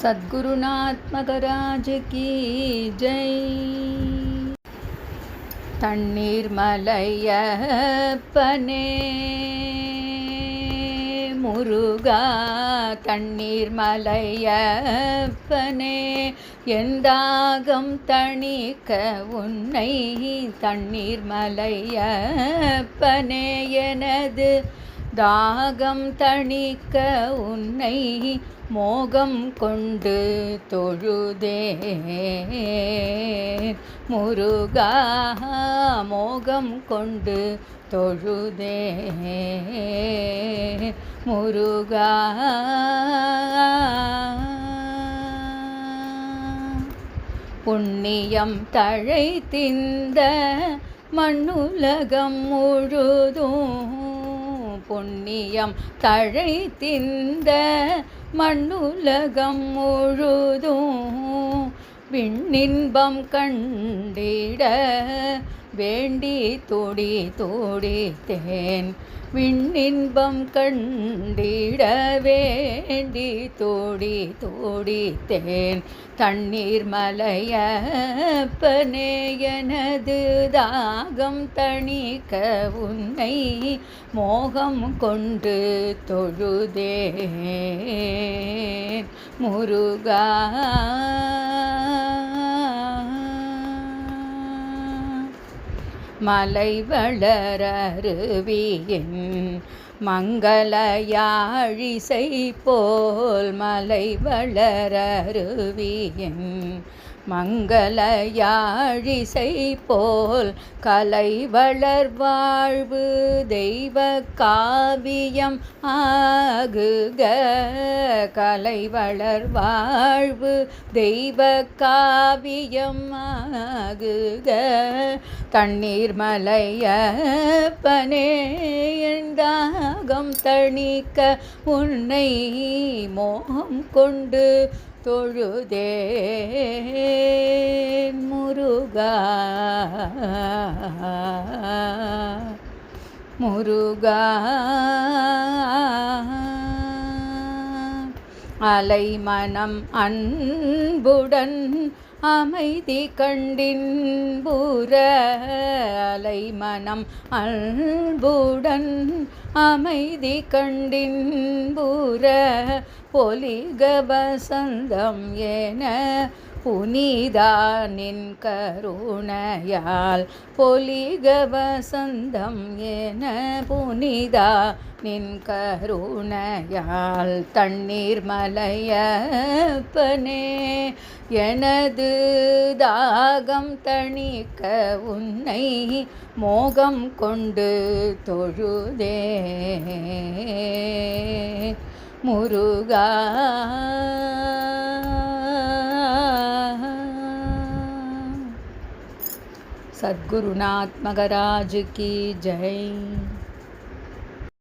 சத்குருநாத்மகராஜ key Jai தண்ணீர் மலையப்பனே முருகா தண்ணீர் மலையப்பனே எந்தாகம் தணிக்க உன்னை தண்ணீர் மலையப்பனே எனது தாகம் தணிக்க உன்னை மோகம் கொண்டு தொழுதே முருகா மோகம் கொண்டு தொழுதே முருகா. புண்ணியம் தழைத்திந்த மண்ணுலகம் முழுதும் புண்ணியம் தழைத்திந்த மண்ணுலகம் முழுதும் விண்ணின்பம் கண்டிட வேண்டி துடி துடித்தேன் விண்ணின்பம் கண்டிட வேண்டி தோடி தோடித்தேன் தண்ணீர் மலையப்பனே எனது தாகம் தணிக்க உன்னை மோகம் கொண்டு தொழுதே முருகா மலை வளரருவியின் மங்களயாழிசை போல் மலை வளரருவியின் மங்களயாழிசை போல் கலை வளர் வாழ்வு தெய்வ காவியம் ஆகுக. கலை வளர் வாழ்வு தெய்வ காவியம் ஆகுக. தண்ணீர் மலையப்பனே என்றாகம் தணிக்க உன்னை மோகம் கொண்டு தொழுதேன் முருகா. முருகா. அலை மனம் அன்புடன் அமைதி கண்டின்புற அலை மனம் அன்புடன் அமைதி கண்டின்புற பொலிக வசந்தம் என புனிதானின் கருணையால் பொலிக வசந்தம் என புனிதா நின் கருணையால் தண்ணீர் மலையப்பனே எனது தாகம் தணிக்க உன்னை மோகம் கொண்டு தொழுதே. முருகா. சத்குருநாத் மகராஜ் கி. ஜெய்.